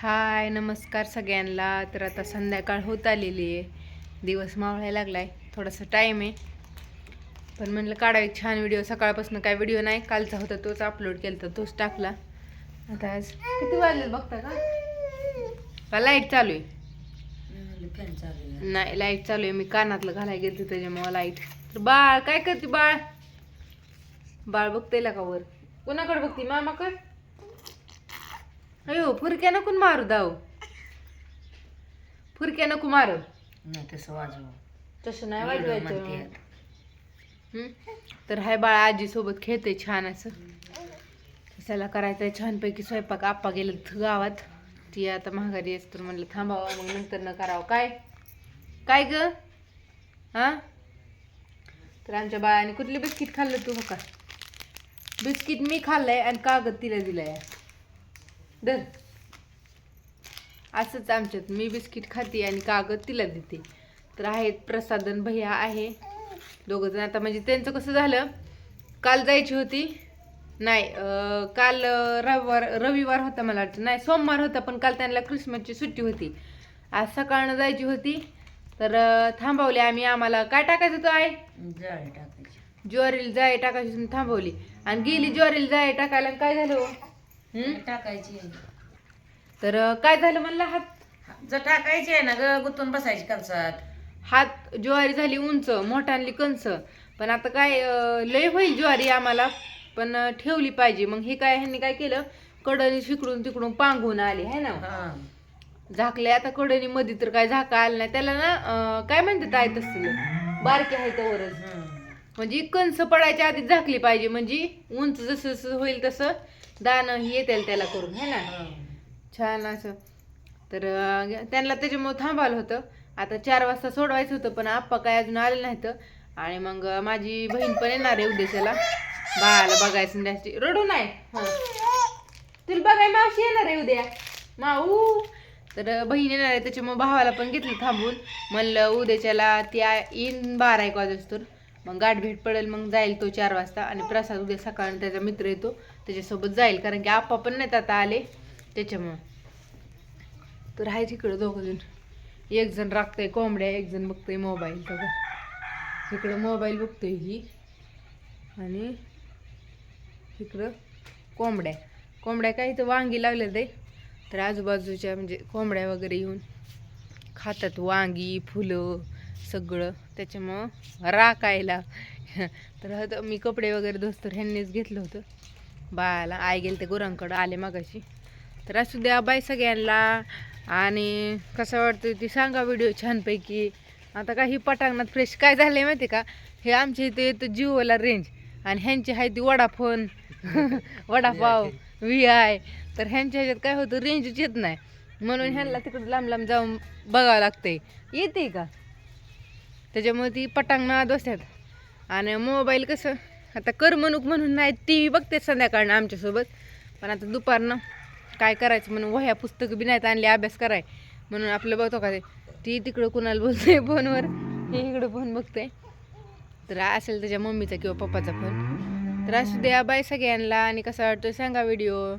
हाय नमस्कार सगळ्यांना. तर आता संध्याकाळ होत आलेली आहे. दिवस मावळायला लागला आहे थोडासा टाईम आहे. पण म्हणलं काढा एक छान व्हिडिओ सकाळपासून काय व्हिडिओ नाही कालचा होता तोच अपलोड केला तर तोच टाकला. आता आज किती वाजले बघता का? का लाइट चालू आहे? नाही लाइट चालू आहे. मी कानातलं घालायला गेलते त्याच्यामुळे लाइट तर बाळ काय करते बाळ? बाळ बघते का वर? कोणाकडे बघते? मामाकडे? अयो फुरक्या नको न मारू दाव फुरक्या नको मारू? नाही तसं वाजव. तसं नाही वाजवायचं. हम्म? तर हाय बाळा आजी सोबत खेळते छान असं. त्याला करायचंय? छानपैकी स्वयंपाक आप्पा गेलं गावात. ती आता महागारी असतो तर म्हणलं थांबावं मग नंतर न करावं. काय? काय ग? हा? तर आमच्या बाळाने कुठली बिस्किट खाल्लं तू हो का? बिस्किट मी खाल्लंय आणि कागद तिला दिलाय. दर असंच आमच्यात मी बिस्किट खाते आणि कागद तिला देते. तर आहेत प्रसादन भैया आहे. दोघं जण. आता म्हणजे त्यांचं कसं झालं? काल जायची होती. नाही काल रविवार रविवार होता मला वाटतं. नाही सोमवार होता पण काल त्यांना क्रिसमसची सुट्टी होती. आज सकाळनं जायची होती. तर थांबवली आम्ही. आम्हाला काय टाकायचं होतं आहे? टाकायची. ज्वारीला जाय टाकायची थांबवली. आणि गेली ज्वारीला जाय टाकायला काय झालं टाकायची तर अं, काय झालं म्हणलं हात? जर टाकायची आहे ना ग गुंतून बसायची कलसात हात ज्वारी झाली उंच मोठाली कंस पण आता काय अं, लय होईल ज्वारी आम्हाला. पण अं, ठेवली पाहिजे. मग हे काय ह्यांनी काय केलं? कडणी शिकडून तिकडून पांगून आली है ना? हा. झाकले आता कडणी मध्ये तर काय झाका आलं नाही. त्याला ना अं, काय म्हणतात आहे तसं? बारके आहे त्यावरच हम्म. म्हणजे कंस पडायच्या आधी झाकली पाहिजे. म्हणजे उंच जसं जसं होईल तसं. दाणं ही येतील त्याला करून है ना. छान असं. तर त्यांना त्याच्यामुळं थांबावलं होतं. आता चार वाजता सोडवायचं होतं पण आप्पा काय अजून आले नाहीत. आणि मग माझी बहीण पण येणार आहे उद्याच्याला बाळाला बघायचं जास्ती रडू नाही. हं. तुला बघाय मावशी येणार आहे उद्या. माऊ. तर बहीण येणार आहे त्याच्यामुळे भावाला पण घेतलं थांबून. म्हणलं उद्याच्याला ती येईन बारा एक वाजता मग गाठ भेट पडेल मग जाईल तो चार वाजता. आणि प्रसाद उद्या सकाळी त्याचा मित्र येतो. त्याच्यासोबत जाईल कारण की आप्पा पण नाहीत आता आले त्याच्यामुळं. तर आहे तिकडं दोघंजण एक जण राखतंय कोंबड्या एक जण बघतोय मोबाईल बघा. इकडं मोबाईल बघतोय ही. आणि इकडं कोंबड्या. कोंबड्या काय इथं वांगी लागले ते. तर आजूबाजूच्या म्हणजे कोंबड्या वगैरे येऊन खातात वांगी फुलं सगळं. त्याच्यामुळं राखायला तर मी कपडे वगैरे दोस्तर ह्यांनीच घेतलं होतं. बाळाला आई गेले ते गुरांकडं आले मगाशी. तर असू द्या बाय सगळ्यांना. आणि कसं वाटतं ती सांगा व्हिडिओ छानपैकी. आता काही पटांगणात फ्रेश काय झालं आहे माहिती का? हे आमच्या इथे येतं जिओला रेंज आणि ह्यांची आहे ती वडाफोन. वडापाव व्ही आय तर ह्यांच्या ह्याच्यात काय होतं रेंजच येत नाही. म्हणून ह्यांना तिकडं लांब लांब जाऊन बघावं लागतंय. येते का? त्याच्यामुळे ती पटांगणा बसतात. आणि मोबाईल कसं? आता करमणूक म्हणून नाही टी व्ही बघते संध्याकाळनं आमच्यासोबत. पण आता दुपारनं काय करायचं म्हणून वह्या पुस्तकं बी नाहीत आणले अभ्यास कराय. म्हणून आपलं बघतो का ते? ती तिकडं कुणाला बोलते फोनवर हे इकडं फोन बघते. तर असेल त्याच्या मम्मीचा किंवा पप्पाचा फोन. तर असू द्या बाय सगळ्यांना. आणि कसा वाटतोय सांगा व्हिडिओ.